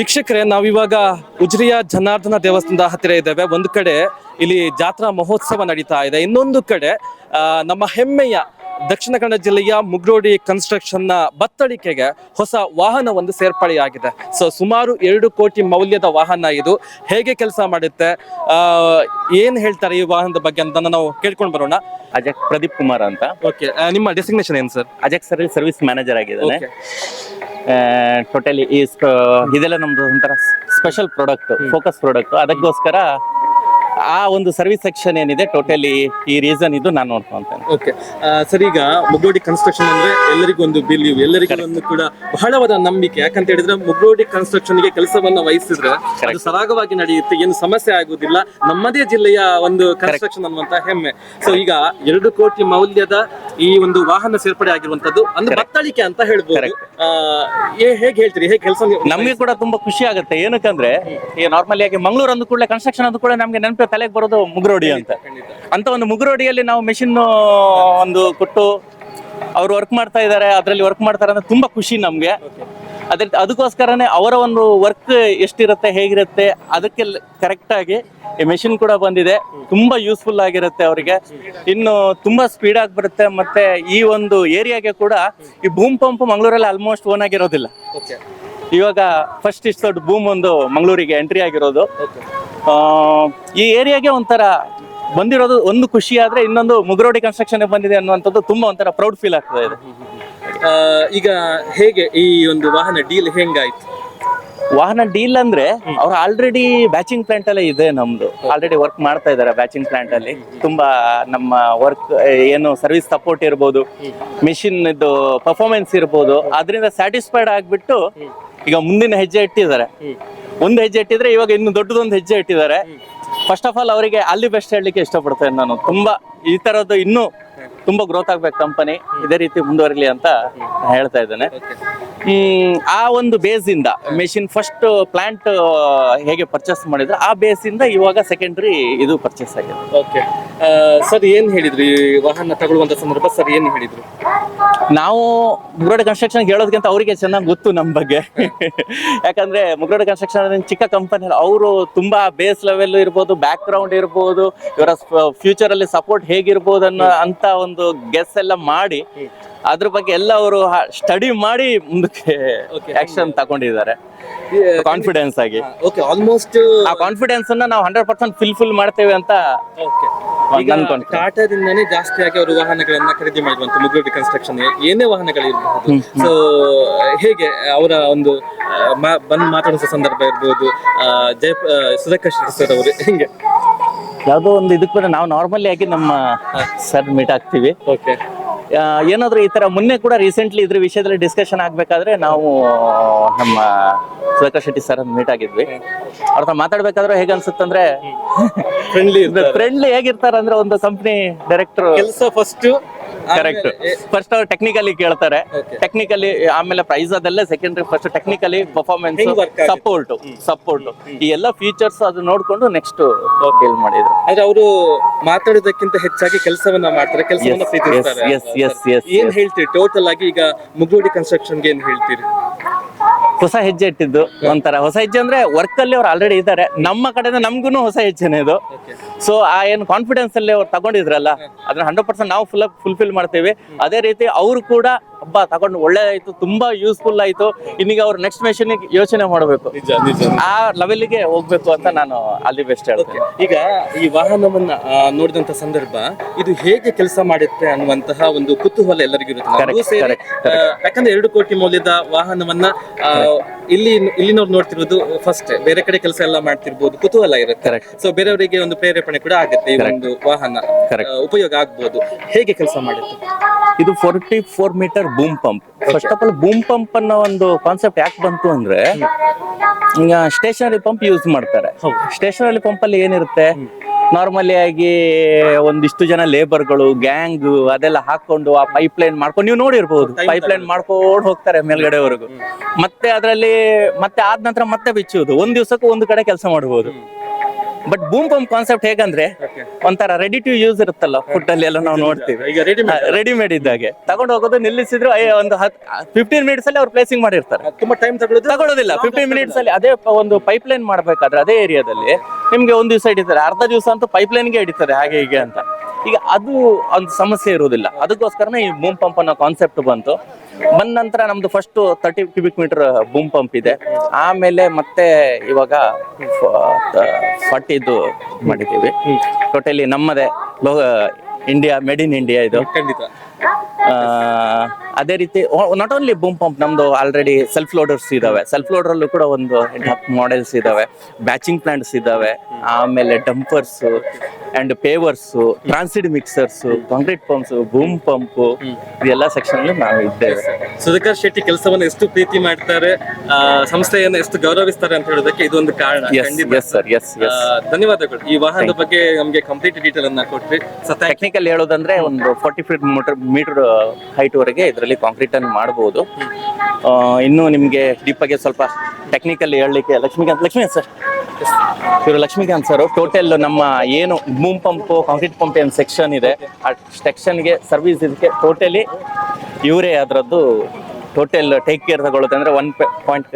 ವೀಕ್ಷಕರೇ ನಾವಿವಾಗ ಉಜ್ರಿಯ ಜನಾರ್ದನ ದೇವಸ್ಥಾನದ ಹತ್ತಿರ ಇದ್ದೇವೆ. ಒಂದು ಕಡೆ ಇಲ್ಲಿ ಜಾತ್ರಾ ಮಹೋತ್ಸವ ನಡೀತಾ ಇದೆ. ಇನ್ನೊಂದು ಕಡೆ ನಮ್ಮ ಹೆಮ್ಮೆಯ ದಕ್ಷಿಣ ಕನ್ನಡ ಜಿಲ್ಲೆಯ ಮುಗ್ರೋಡಿ ಕನ್ಸ್ಟ್ರಕ್ಷನ್ನ ಬತ್ತಳಿಕೆಗೆ ಹೊಸ ವಾಹನ ಒಂದು ಸೇರ್ಪಡೆಯಾಗಿದೆ. ಸೊ ಸುಮಾರು ಎರಡು ಕೋಟಿ ಮೌಲ್ಯದ ವಾಹನ ಇದು. ಹೇಗೆ ಕೆಲಸ ಮಾಡುತ್ತೆ? ಆ, ಏನ್ ಹೇಳ್ತಾರೆ ಈ ವಾಹನದ ಬಗ್ಗೆ ಅಂತ ನಾವು ಕೇಳ್ಕೊಂಡು ಬರೋಣ. ಅಜಕ್ ಪ್ರದೀಪ್ ಕುಮಾರ್ ಅಂತ. ಓಕೆ ನಿಮ್ಮ ಡೆಸಿಗ್ನೇಷನ್ ಏನು ಸರ್? ಅಜಕ್ ಸರ್ ಸರ್ವಿಸ್ ಮ್ಯಾನೇಜರ್ ಆಗಿದ್ದಾನೆ. ಓಕೆ ಟೋಟಲಿ ಈ ಸ್ಪ- ಇದೆಲ್ಲ ನಮ್ದು ಒಂಥರ ಸ್ಪೆಷಲ್ ಪ್ರಾಡಕ್ಟ್ ಫೋಕಸ್ ಪ್ರಾಡಕ್ಟ್ ಅದಕ್ಕೋಸ್ಕರ ಆ ಒಂದು ಸರ್ವಿಸ್ ಸೆಕ್ಷನ್ ಏನಿದೆ ಟೋಟಲಿ ಈ ರೀಸನ್ ಇದು ನಾನು ನೋಡ್ಕೊಂತೇನೆ. ಓಕೆ ಸರ್ ಈಗ ಮುಗ್ಗೋಡಿ ಕನ್ಸ್ಟ್ರಕ್ಷನ್ ಅಂದ್ರೆ ಎಲ್ಲರಿಗೂ ಒಂದು ಬಿಲೀವ್ ಎಲ್ಲರಿಗೂ ಒಂದು ಕೂಡ ಬಹಳವಾದ ನಂಬಿಕೆ. ಯಾಕಂತ ಹೇಳಿದ್ರೆ ಮುಗ್ಗೋಡಿ ಕನ್ಸ್ಟ್ರಕ್ಷನ್ಗೆ ಕೆಲಸವನ್ನ ವಹಿಸಿದ್ರೆ ಅದು ಸರಾಗವಾಗಿ ನಡೆಯುತ್ತೆ ಏನು ಸಮಸ್ಯೆ ಆಗುದಿಲ್ಲ. ನಮ್ಮದೇ ಜಿಲ್ಲೆಯ ಒಂದು ಕನ್ಸ್ಟ್ರಕ್ಷನ್ ಅನ್ನುವಂತ ಹೆಮ್ಮೆ. ಸೊ ಈಗ ಎರಡು ಕೋಟಿ ಮೌಲ್ಯದ ಈ ಒಂದು ವಾಹನ ಸೇರ್ಪಡೆ ಆಗಿರುವಂತದ್ದು ಅಂದ್ರೆ ಬತ್ತಳಿಕೆ ಅಂತ ಹೇಳ್ಬೋದು. ಹೇಗೆ ಹೇಳ್ತೀರಿ? ಹೇಗೆ ಕೆಲಸ ನಮಗೆ ಕೂಡ ತುಂಬಾ ಖುಷಿ ಆಗುತ್ತೆ. ಏನಕ್ಕಂದ್ರೆ ಈ ನಾರ್ಮಲಿ ಆಗಿ ಮಂಗಳೂರು ಅಂದ ಕೂಡಲೇ ಕನ್ಸ್ಟ್ರಕ್ಷನ್ ಅಂದ ಕೂಡ ನಮಗೆ ನೆನಪು ತಲೆಗೆ ಬರೋದು ಮುಗ್ರೋಡಿ ಅಂತ. ಅಂತ ಒಂದು ಮುಗ್ರೋಡಿಯಲ್ಲಿ ನಾವು ಮೆಷಿನ್ ಒಂದು ಕೊಟ್ಟು, ಅವ್ರು ವರ್ಕ್ ಮಾಡ್ತಾ ಇದ್ದಾರೆ ಅದರಲ್ಲಿ ವರ್ಕ್ ಮಾಡ್ತಾರೆ ಅಂದ್ರೆ ತುಂಬಾ ಖುಷಿ ನಮ್ಗೆ. ಅದ್ರ, ಅದಕ್ಕೋಸ್ಕರನೇ ಅವರ ಒಂದು ವರ್ಕ್ ಎಷ್ಟಿರುತ್ತೆ, ಹೇಗಿರುತ್ತೆ, ಅದಕ್ಕೆ ಕರೆಕ್ಟ್ ಆಗಿ ಈ ಮೆಷಿನ್ ಕೂಡ ಬಂದಿದೆ. ತುಂಬಾ ಯೂಸ್ಫುಲ್ ಆಗಿರುತ್ತೆ ಅವರಿಗೆ. ಇನ್ನು ತುಂಬಾ ಸ್ಪೀಡ್ ಆಗಿ ಬರುತ್ತೆ ಮತ್ತೆ ಈ ಒಂದು ಏರಿಯಾಗೆ ಕೂಡ ಈ ಭೂಮ್ ಪಂಪ್ ಮಂಗಳೂರಲ್ಲಿ ಆಲ್ಮೋಸ್ಟ್ ಓನ್ ಆಗಿರೋದಿಲ್ಲ. ಇವಾಗ ಫಸ್ಟ್ ಇಷ್ಟು ದೊಡ್ಡ ಬೂಮ್ ಒಂದು ಮಂಗಳೂರಿಗೆ ಎಂಟ್ರಿ ಆಗಿರೋದು. ಈ ಏರಿಯಾಗೆ ಒಂಥರ ಬಂದಿರೋದು ಒಂದು ಖುಷಿ ಆದ್ರೆ ಇನ್ನೊಂದು ಮುಗರೋಡಿ ಕನ್ಸ್ಟ್ರಕ್ಷನ್ ಬಂದಿದೆ ಅನ್ನುವಂಥದ್ದು ತುಂಬಾ ಒಂಥರ ಪ್ರೌಡ್ ಫೀಲ್ ಆಗ್ತಾ ಇದೆ. ಈಗ ಹೇಗೆ ಈ ಒಂದು ವಾಹನ ಡೀಲ್ ಹೆಂಗಾಯ್ತು? ವಾಹನ ಡೀಲ್ ಅಂದ್ರೆ ಅವ್ರು ಆಲ್ರೆಡಿ ಬ್ಯಾಚಿಂಗ್ ಪ್ಲಾಂಟ್ ಅಲ್ಲೇ ಇದೆ ನಮ್ದು. ಆಲ್ರೆಡಿ ವರ್ಕ್ ಮಾಡ್ತಾ ಇದ್ದಾರೆ ಬ್ಯಾಚಿಂಗ್ ಪ್ಲಾಂಟ್ ಅಲ್ಲಿ. ತುಂಬಾ ನಮ್ಮ ವರ್ಕ್ ಏನು ಸರ್ವಿಸ್ ಸಪೋರ್ಟ್ ಇರ್ಬೋದು. ಮಿಷಿನ್ ಇದು ಪರ್ಫಾರ್ಮೆನ್ಸ್ ಇರ್ಬೋದು. ಅದರಿಂದ ಸ್ಯಾಟಿಸ್ಫೈಡ್ ಆಗ್ಬಿಟ್ಟು ಈಗ ಮುಂದಿನ ಹೆಜ್ಜೆ ಇಟ್ಟಿದ್ದಾರೆ. ಒಂದು ಹೆಜ್ಜೆ ಇಟ್ಟಿದ್ರೆ ಇವಾಗ ಇನ್ನು ದೊಡ್ಡದೊಂದು ಹೆಜ್ಜೆ ಇಟ್ಟಿದ್ದಾರೆ. ಫಸ್ಟ್ ಆಫ್ ಆಲ್ ಅವರಿಗೆ ಅಲ್ಲಿ ಬೆಸ್ಟ್ ಹೇಳಲಿಕ್ಕೆ ಇಷ್ಟಪಡ್ತೇನೆ ನಾನು. ತುಂಬಾ ಈ ತರದ್ದು ಇನ್ನೂ ತುಂಬಾ ಗ್ರೋತ್ ಆಗ್ಬೇಕು ಕಂಪನಿ ಇದೇ ರೀತಿ ಮುಂದುವರಿಲಿ ಅಂತ ಹೇಳ್ತಾ ಇದ್ದೇನೆ. ಹ್ಮ್, ಆ ಒಂದು ಬೇಸ್ ಇಂದ ಮೆಷಿನ್ ಫಸ್ಟ್ ಪ್ಲಾಂಟ್ ಹೇಗೆ ಪರ್ಚೇಸ್ ಮಾಡಿದ್ರೆ ಆ ಬೇಸ್ ಇಂದ ಇವಾಗ ಸೆಕೆಂಡ್ರಿ ಇದು ಪರ್ಚೇಸ್ ಆಗಿದೆ. ಓಕೆ ಸರ್ ಏನ್ ಹೇಳಿದ್ರಿ? ಈ ವಾಹನ ತಗೊಳ್ಳುವಂತ ಸಂದರ್ಭ ಸರ್ ಏನ್ ಹೇಳಿದ್ರು? ನಾವು ಮುಗ್ರೋಡ್ ಕನ್ಸ್ಟ್ರಕ್ಷನ್ ಹೇಳೋದಕ್ಕಿಂತ ಅವರಿಗೆ ಚೆನ್ನಾಗಿ ಗೊತ್ತು ನಮ್ಮ ಬಗ್ಗೆ. ಯಾಕಂದ್ರೆ ಮುಗ್ರೋಡ್ ಕನ್ಸ್ಟ್ರಕ್ಷನ್ ಚಿಕ್ಕ ಕಂಪನಿ ಅವರು ತುಂಬಾ ಬೇಸ್ ಲೆವೆಲ್ ಇರ್ಬೋದು ಬ್ಯಾಕ್ ಗ್ರೌಂಡ್ ಇರ್ಬೋದು ಇವರ ಫ್ಯೂಚರ್ ಅಲ್ಲಿ ಸಪೋರ್ಟ್ ಹೇಗಿರ್ಬೋದು ಅನ್ನೋ ಅಂತ ಒಂದು ಗೆಸ್ ಎಲ್ಲ ಮಾಡಿ ಅದ್ರ ಬಗ್ಗೆ ಎಲ್ಲ ಅವರು ಸ್ಟಡಿ ಮಾಡಿ ಮುಂದಕ್ಕೆ. ಆಕ್ಷನ್ ತಗೊಂಡಿದ್ದಾರೆ. ಕಾನ್ಫಿಡೆನ್ಸ್ ಆಗಿ. ಓಕೆ ಆಲ್ಮೋಸ್ಟ್ ಆ ಕಾನ್ಫಿಡೆನ್ಸ್ ಅನ್ನ ನಾವು ಹಂಡ್ರೆಡ್ ಪರ್ಸೆಂಟ್ ಫಿಲ್ಫಿಲ್ ಮಾಡ್ತೇವೆ ಅಂತ ಓಕೆ ಜಾಸ್ತಿ ಆಗಿ ಅವರು ವಾಹನಗಳನ್ನ ಖರೀದಿ ಮಾಡುವಂತ ಮುಗ್ರೋಡಿ ಕನ್ಸ್ಟ್ರಕ್ಷನ್ ಏನೇ ವಾಹನಗಳಿರಬಹುದು ಸೊ ಹೇಗೆ ಅವರ ಒಂದು ಬಂದು ಮಾತಾಡಿಸೋ ಸಂದರ್ಭ ಇರ್ಬೋದು ಜಯ ಸುಧಾಕರ್ ಶೆಟ್ಟಿ ಸರ್ ಅವರು ಹಿಂಗೆ? ಯಾವುದೋ ಒಂದು ಇದಕ್ಕೆ ಬಂದ್ರೆ ನಾವು ನಾರ್ಮಲಿ ಆಗಿ ನಮ್ಮ ಸರ್ ಮೀಟ್ ಆಗ್ತೀವಿ. ಓಕೆ ಏನಾದ್ರೂ ಈ ತರ ಮೊನ್ನೆ ಕೂಡ ರೀಸೆಂಟ್ಲಿ ಇದ್ರ ವಿಷಯದಲ್ಲಿ ಡಿಸ್ಕಷನ್ ಆಗ್ಬೇಕಾದ್ರೆ ನಾವು ನಮ್ಮ ಸುಧಾಕರ್ ಶೆಟ್ಟಿ ಸರ್ ಮೀಟ್ ಆಗಿದ್ವಿ. ಅವ್ರ ಹತ್ರ ಮಾತಾಡ್ಬೇಕಾದ್ರೆ ಹೇಗೆ ಅನ್ಸುತ್ತಂದ್ರೆ ಫ್ರೆಂಡ್ಲಿ ಫ್ರೆಂಡ್ಲಿ ಹೇಗಿರ್ತಾರೆ ಅಂದ್ರೆ ಒಂದು ಕಂಪ್ನಿ ಡೈರೆಕ್ಟರ್ ಕೆಲಸ ಫಸ್ಟ್ ಕರೆಕ್ಟ್ ಫಸ್ಟ್ ಅವ್ರು ಟೆಕ್ನಿಕಲಿ ಕೇಳ್ತಾರೆ. ಟೆಕ್ನಿಕಲಿ ಆಮೇಲೆ ಪ್ರೈಸ್ ಅದೆಲ್ಲ secondary first technically performance support support ಈ ಎಲ್ಲ ಫೀಚರ್ಸ್ ಅದು ನೋಡ್ಕೊಂಡು ನೆಕ್ಸ್ಟ್ ಕೇಳ್ ಮಾಡಿದ್ರು. ಆದ್ರೆ ಅವರು ಮಾತಾಡೋದಕ್ಕಿಂತ ಹೆಚ್ಚಾಗಿ ಕೆಲಸವನ್ನ ಮಾಡ್ತಾರೆ ಕೆಲಸವನ್ನ ಪ್ರೀತಿಸ್ತಾರೆ ಎಸ್ ಎಸ್ ಎಸ್ ಏನ್ ಹೇಳ್ತೀವಿ ಹೇಳ್ತೀರಿ? ಟೋಟಲ್ ಆಗಿ ಈಗ ಮುಗ್ಗೋಡಿ ಕನ್ಸ್ಟ್ರಕ್ಷನ್ಗೆ ಏನ್ ಹೇಳ್ತೀರಿ? ಹೊಸ ಹೆಜ್ಜೆ ಇಟ್ಟಿದ್ದು ಒಂಥರ. ಹೊಸ ಹೆಜ್ಜೆ ಅಂದ್ರೆ ವರ್ಕ್ ಅಲ್ಲಿ ಅವ್ರು ಆಲ್ರೆಡಿ ಇದ್ದಾರೆ. ನಮ್ಮ ಕಡೆಯಿಂದ ನಮ್ಗೂ ಹೊಸ ಹೆಜ್ಜೆನೆ ಇದು. ಸೊ ಆ ಏನು ಕಾನ್ಫಿಡೆನ್ಸ್ ಅಲ್ಲಿ ಅವ್ರು ತಗೊಂಡಿದ್ರಲ್ಲ ಅದನ್ನ ಹಂಡ್ರೆಡ್ ಪರ್ಸೆಂಟ್ ನಾವು ಫುಲ್ ಫುಲ್ಫಿಲ್ ಮಾಡ್ತೀವಿ. ಅದೇ ರೀತಿ ಅವರು ಕೂಡ ಹಬ್ಬ ತಗೊಂಡು ಒಳ್ಳೇದಾಯ್ತು ತುಂಬಾ ಯೂಸ್ಫುಲ್ ಆಯ್ತು. ಇನ್ನೀಗ ಅವ್ರು ನೆಕ್ಸ್ಟ್ ಮೆಷಿನ್ ಯೋಚನೆ ಮಾಡಬೇಕು. ಆ ಲೆವೆಲ್ಗೆ ಹೋಗ್ಬೇಕು ಅಂತ ನಾನು ಅಲ್ಲಿ ಬೆಸ್ಟ್ ಹೇಳ್ತೇನೆ. ಈಗ ಈ ವಾಹನವನ್ನ ನೋಡಿದಂತ ಸಂದರ್ಭ ಇದು ಹೇಗೆ ಕೆಲಸ ಮಾಡುತ್ತೆ ಅನ್ನುವಂತಹ ಒಂದು ಕುತೂಹಲ ಎಲ್ಲರಿಗೂ ಇರುತ್ತೆ. ಯಾಕಂದ್ರೆ ಎರಡು ಕೋಟಿ ಮೌಲ್ಯದ ವಾಹನವನ್ನ ಇಲ್ಲಿ ಇಲ್ಲಿನವ್ರು ನೋಡ್ತಿರೋದು ಫಸ್ಟ್ ಬೇರೆ ಕಡೆ ಕೆಲಸ ಎಲ್ಲ ಮಾಡ್ತಿರ್ಬೋದು ಕುತೂಹಲ ಇರುತ್ತೆ. ಸೊ ಬೇರೆಯವರಿಗೆ ಒಂದು ಪ್ರೇರೇಪಣೆ ಕೂಡ ಆಗುತ್ತೆ ಒಂದು ವಾಹನ. ಉಪಯೋಗ ಆಗ್ಬೋದು. ಹೇಗೆ ಕೆಲಸ ಮಾಡುತ್ತೆ? ಇದು forty four metre boom pump first of all boom pump ಅನ್ನೋ ಒಂದು ಕಾನ್ಸೆಪ್ಟ್ ಯಾಕೆ ಬಂತು ಅಂದ್ರೆ ಸ್ಟೇಷನರಿ ಪಂಪ್ ಯೂಸ್ ಮಾಡ್ತಾರೆ. ಸ್ಟೇಷನರಿ ಪಂಪ್ ಅಲ್ಲಿ ಏನಿರುತ್ತೆ? ನಾರ್ಮಲಿ ಆಗಿ ಒಂದಿಷ್ಟು ಜನ ಲೇಬರ್ಗಳು ಗ್ಯಾಂಗ್ ಅದೆಲ್ಲ ಹಾಕೊಂಡು ಆ ಪೈಪ್ ಲೈನ್ ಮಾಡ್ಕೊಂಡು ನೀವು ನೋಡಿರ್ಬೋದು ಪೈಪ್ ಲೈನ್ ಮಾಡ್ಕೊಂಡು ಹೋಗ್ತಾರೆ ಮೇಲ್ಗಡೆವರೆಗೂ. ಮತ್ತೆ ಅದರಲ್ಲಿ ಮತ್ತೆ ಆದ ನಂತರ ಮತ್ತೆ ಬಿಚ್ಚುವುದು. ಒಂದ್ ದಿವಸಕ್ಕೂ ಒಂದು ಕಡೆ ಕೆಲಸ ಮಾಡಬಹುದು ಬಟ್ ಬೂಮ್ ಪಂಪ್ ಕಾನ್ಸೆಪ್ಟ್ ಹೇಗಂದ್ರೆ ಒಂಥರ ರೆಡಿ ಟು ಯೂಸ್ ಇರುತ್ತಲ್ಲ ಫುಡ್ ಅಲ್ಲಿ ಎಲ್ಲ ನಾವು ನೋಡ್ತೀವಿ. ರೆಡಿಮೇಡ್ ಇದ್ದಾಗೆ. ತಗೊಂಡು ಹೋಗೋದು ನಿಲ್ಲಿಸಿದ್ರು ಒಂದು ಫಿಫ್ಟೀನ್ ಮಿನಿಟ್ಸ್ ಅಲ್ಲಿ ಅವ್ರು ಪ್ಲೇಸಿಂಗ್ ಮಾಡಿರ್ತಾರೆ. ತುಂಬಾ ಟೈಮ್ ತಗೊಳ್ಳೋದು? ತಗೊಳ್ಳೋದಿಲ್ಲ. ಫಿಫ್ಟೀನ್ ಮಿನಿಟ್ಸ್ ಅಲ್ಲಿ ಅದೇ ಒಂದು ಪೈಪ್ ಲೈನ್ ಮಾಡ್ಬೇಕಾದ್ರೆ ಅದೇ ಏರಿಯಾದಲ್ಲಿ ನಿಮ್ಗೆ ಒಂದು ದಿವಸ ಹಿಡಿತಾರೆ. ಅರ್ಧ ದಿವಸ ಅಂತೂ ಪೈಪ್ ಲೈನ್ಗೆ ಹಿಡಿತಾರೆ ಹಾಗೆ ಹೀಗೆ ಅಂತ. ಈಗ ಅದು ಒಂದು ಸಮಸ್ಯೆ ಇರುವುದಿಲ್ಲ. ಅದಕ್ಕೋಸ್ಕರನೇ ಈ ಬೂಮ್ ಪಂಪ್ ಅನ್ನೋ ಕಾನ್ಸೆಪ್ಟ್ ಬಂತು. ಬಂದ ನಂತರ ನಮ್ದು first thirty cubic metre boom pump ಇದೆ. ಆಮೇಲೆ ಮತ್ತೆ ಇವಾಗ ಫಾರ್ಟಿದು ಮಾಡಿದ್ದೀವಿ. ಟೋಟಲಿ ನಮ್ಮದೇ ಲೋ ಇಂಡಿಯಾ ಮೇಡ್ ಇನ್ ಇಂಡಿಯಾ ಇದು. ಖಂಡಿತ. ಅದೇ ರೀತಿ ನಾಟ್ ಓನ್ಲಿ ಬೂಮ್ ಪಂಪ್ ನಮ್ದು ಆಲ್ರೆಡಿ ಸೆಲ್ಫ್ ಲೋಡರ್ಸ್ ಇದಾವೆ. ಸೆಲ್ಫ್ ಲೋಡರ್ ಅಲ್ಲೂ ಕೂಡ ಒಂದು ಮಾಡೆಲ್ಸ್ ಇದಾವೆ. ಬ್ಯಾಚಿಂಗ್ ಪ್ಲಾಂಟ್ಸ್ ಇದಾವೆ. ಆಮೇಲೆ dumpers and pavers transit mixers concrete pumps boom pump ಇದೆಲ್ಲ ಸೆಕ್ಷನ್ ನಾವು ಇದ್ದೇವೆ. ಸುಧಾಕರ್ ಶೆಟ್ಟಿ ಕೆಲಸವನ್ನು ಎಷ್ಟು ಪ್ರೀತಿ ಮಾಡ್ತಾರೆ ಸಂಸ್ಥೆಯನ್ನು ಎಷ್ಟು ಗೌರವಿಸ್ತಾರೆ ಅಂತ ಹೇಳೋದಕ್ಕೆ ಇದೊಂದು ಕಾರಣ. ಧನ್ಯವಾದಗಳು. ಈ ವಾಹನದ ಬಗ್ಗೆ ನಮಗೆ ಕಂಪ್ಲೀಟ್ ಡೀಟೇಲ್ ಅನ್ನ ಕೊಟ್ರಿ. ಸೊ ಟೆಕ್ನಿಕಲ್ ಹೇಳೋದಂದ್ರೆ ಒಂದು forty feet metre metre height ವರೆಗೆ ಇದರಲ್ಲಿ ಕಾಂಕ್ರೀಟ್ ಅನ್ನು ಮಾಡಬಹುದು ಇನ್ನು ನಿಮಗೆ ಡೀಪಾಗಿ ಸ್ವಲ್ಪ ಟೆಕ್ನಿಕಲ್ ಹೇಳಲಿಕ್ಕೆ ಲಕ್ಷ್ಮೀಕಾಂತ್ ಲಕ್ಷ್ಮೀಕಾಂತ್ ಸರ್ ಇವರು ಲಕ್ಷ್ಮೀಕಾಂತ್ ಸರ್ ಟೋಟಲ್ ನಮ್ಮ ಏನು ಬೂಮ್ ಪಂಪ್ ಕಾಂಕ್ರೀಟ್ ಪಂಪ್ ಏನು ಸೆಕ್ಷನ್ ಇದೆ, ಆ ಸೆಕ್ಷನ್ಗೆ ಸರ್ವಿಸ್ ಇದಕ್ಕೆ ಟೋಟಲಿ ಇವರೇ ಅದರದ್ದು ಟೋಟಲ್ ಟೇಕ್ ಕೇರ್ ತಗೊಳ್ಳುತ್ತೆ ಅಂದ್ರೆ one point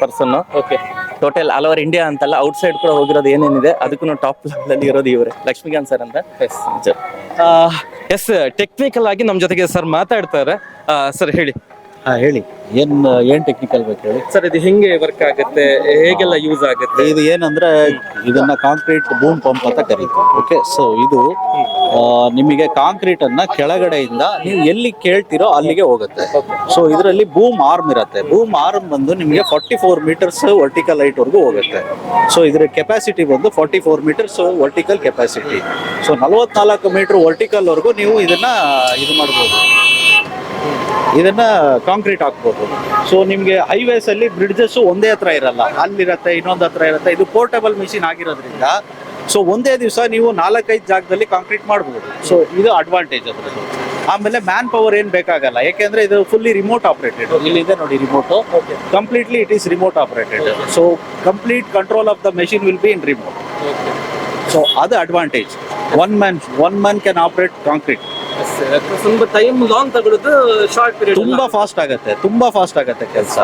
person okay total all over India ಅಂತಲ್ಲ ಔಟ್ಸೈಡ್ ಕೂಡ ಹೋಗಿರೋದು ಏನೇನಿದೆ ಅದಕ್ಕೂ ಟಾಪ್ ಲೆವೆಲ್ ಅಲ್ಲಿ ಇರೋದು ಇವರೇ. ಲಕ್ಷ್ಮೀಕಾಂತ್ ಸರ್ ಅಂತ. ಸರ್ ಎಸ್ ಟೆಕ್ನಿಕಲ್ ಆಗಿ ನಮ್ಮ ಜೊತೆಗೆ ಸರ್ ಮಾತಾಡ್ತಾರೆ. ಸರ್ ಹೇಳಿ. ಹಾ ಹೇಳಿ. ಏನ್ ಏನ್ ಟೆಕ್ನಿಕಲ್ ಬೇಕು ಹೇಳಿ? ಸರ್ ಇದು ಹೆಂಗೆ ವರ್ಕ್ ಆಗುತ್ತೆ? ಹೇಗೆಲ್ಲ ಯೂಸ್ ಆಗುತ್ತೆ? ಇದು ಏನಂದ್ರೆ ಇದನ್ನ ಕಾಂಕ್ರೀಟ್ ಬೂಮ್ ಪಂಪ್ ಅಂತ ಕರೀತೀವಿ ಓಕೆ ಸೊ ಇದು ನಿಮಗೆ ಕಾಂಕ್ರೀಟ್ ಅನ್ನ ಕೆಳಗಡೆಯಿಂದ ನೀವು ಎಲ್ಲಿ ಕೇಳ್ತಿರೋ ಅಲ್ಲಿಗೆ ಹೋಗುತ್ತೆ. ಸೊ ಇದರಲ್ಲಿ ಬೂಮ್ ಆರ್ಮ್ ಇರುತ್ತೆ. ಬೂಮ್ ಆರ್ಮ್ ಬಂದು ನಿಮಗೆ forty four metres vertical height ವರೆಗೂ ಹೋಗುತ್ತೆ. ಸೊ ಇದ್ರ ಕೆಪಾಸಿಟಿ ಬಂದು forty four metres vertical capacity so ನಲವತ್ನಾಲ್ಕು ಮೀಟರ್ ವರ್ಟಿಕಲ್ ವರೆಗೂ ನೀವು ಇದನ್ನ ಇದು ಮಾಡ್ಬೋದು. ಇದನ್ನ ಕಾಂಕ್ರೀಟ್ ಹಾಕ್ಬೋದು. ಸೊ ನಿಮಗೆ ಹೈವೇಸ್ ಅಲ್ಲಿ ಬ್ರಿಡ್ಜಸ್ ಒಂದೇ ಹತ್ರ ಇರಲ್ಲ. ಅಲ್ಲಿರತ್ತೆ ಇನ್ನೊಂದು ಹತ್ರ ಇರುತ್ತೆ. ಇದು ಪೋರ್ಟಬಲ್ ಮಿಷಿನ್ ಆಗಿರೋದ್ರಿಂದ. ಸೊ ಒಂದೇ ದಿವಸ ನೀವು ನಾಲ್ಕೈದು ಜಾಗದಲ್ಲಿ ಕಾಂಕ್ರೀಟ್ ಮಾಡ್ಬೋದು. ಸೊ ಇದು ಅಡ್ವಾಂಟೇಜ್ ಅದ್ರದ್ದು ಆಮೇಲೆ ಮ್ಯಾನ್ ಪವರ್ ಏನು ಬೇಕಾಗಲ್ಲ. ಯಾಕೆಂದ್ರೆ ಇದು ಫುಲ್ಲಿ ರಿಮೋಟ್ ಆಪರೇಟೆಡ್ ಇಲ್ಲಿದೆ ನೋಡಿ remote completely it is remote operated so complete control of the machine will be in remote so ಅದು advantage one man one man can operate concrete ತುಂಬ ಟೈಮ್ ಲಾಂಗ್ ತಗೊಳ್ಳೋದು short period ತುಂಬಾ fast ಆಗುತ್ತೆ ತುಂಬಾ fast ಆಗುತ್ತೆ ಕೆಲಸ.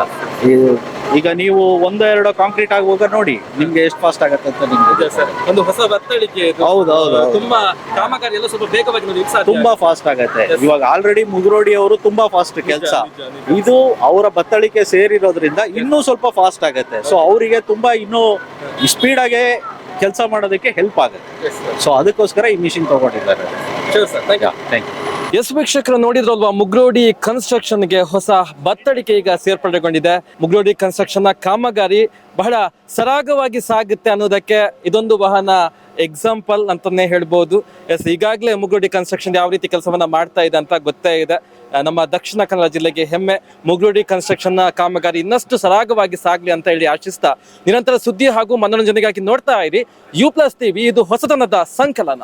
ಈಗ ನೀವು ಒಂದೆರಡು ಎರಡು ಕಾಂಕ್ರೀಟ್ ಆಗುವಾಗ ನೋಡಿ ನಿಮ್ಗೆ ಎಷ್ಟು ಫಾಸ್ಟ್ ಆಗುತ್ತೆ ಅಂತ ನಿಮ್ಗೆ ಸರ್ ಒಂದು ಹೊಸ ಬತ್ತಳಿಕೆ ಹೌದು, ಹೌದು. ತುಂಬಾ ಕಾಮಗಾರಿ ಎಲ್ಲ ಸ್ವಲ್ಪ ಬೇಗವಾಗಿ ನೋಡಿ ತುಂಬಾ ಫಾಸ್ಟ್ ಆಗುತ್ತೆ. ಇವಾಗ ಆಲ್ರೆಡಿ ಮುಗುರೋಡಿ ಅವರು ತುಂಬಾ ಫಾಸ್ಟ್ ಕೆಲಸ. ಇದು ಅವರ ಬತ್ತಳಿಕೆ ಸೇರಿರೋದ್ರಿಂದ ಇನ್ನೂ ಸ್ವಲ್ಪ ಫಾಸ್ಟ್ ಆಗುತ್ತೆ. ಸೊ ಅವರಿಗೆ ತುಂಬಾ ಇನ್ನೂ ಸ್ಪೀಡ್ ಆಗಿ ಕೆಲಸ ಮಾಡೋದಕ್ಕೆ ಹೆಲ್ಪ್ ಆಗುತ್ತೆ. ಸೊ ಅದಕ್ಕೋಸ್ಕರ ಈ ಮಿಷಿನ್ ತಗೊಂಡಿದ್ದಾರೆ. Sure sir thank you thank you yes ವೀಕ್ಷಕರು ನೋಡಿದ್ರಲ್ವಾ ಮುಗ್ರೋಡಿ ಕನ್ಸ್ಟ್ರಕ್ಷನ್ಗೆ ಹೊಸ ಬತ್ತಡಿಕೆ ಈಗ ಸೇರ್ಪಡೆಗೊಂಡಿದೆ. ಮುಗ್ರೋಡಿ ಕನ್ಸ್ಟ್ರಕ್ಷನ್ನ ಕಾಮಗಾರಿ ಬಹಳ ಸರಾಗವಾಗಿ ಸಾಗುತ್ತೆ ಅನ್ನೋದಕ್ಕೆ ಇದೊಂದು ವಾಹನ ಎಕ್ಸಾಂಪಲ್ ಅಂತಾನೆ ಹೇಳ್ಬೋದು. ಎಸ್ ಈಗಾಗಲೇ ಮುಗ್ರೋಡಿ ಕನ್ಸ್ಟ್ರಕ್ಷನ್ ಯಾವ ರೀತಿ ಕೆಲಸವನ್ನ ಮಾಡ್ತಾ ಇದೆ ಅಂತ ಗೊತ್ತೇ ಇದೆ. ನಮ್ಮ ದಕ್ಷಿಣ ಕನ್ನಡ ಜಿಲ್ಲೆಗೆ ಹೆಮ್ಮೆ. ಮುಗ್ರೋಡಿ ಕನ್ಸ್ಟ್ರಕ್ಷನ್ನ ಕಾಮಗಾರಿ ಇನ್ನಷ್ಟು ಸರಾಗವಾಗಿ ಸಾಗ್ಲಿ ಅಂತ ಹೇಳಿ ಆಶಿಸ್ತಾ ನಿರಂತರ ಸುದ್ದಿ ಹಾಗೂ ಮನೋರಂಜನೆಗಾಗಿ ನೋಡ್ತಾ ಇರಿ. ಯು ಪ್ಲಸ್ ಟಿವಿ ಇದು ಹೊಸತನದ ಸಂಕಲನ.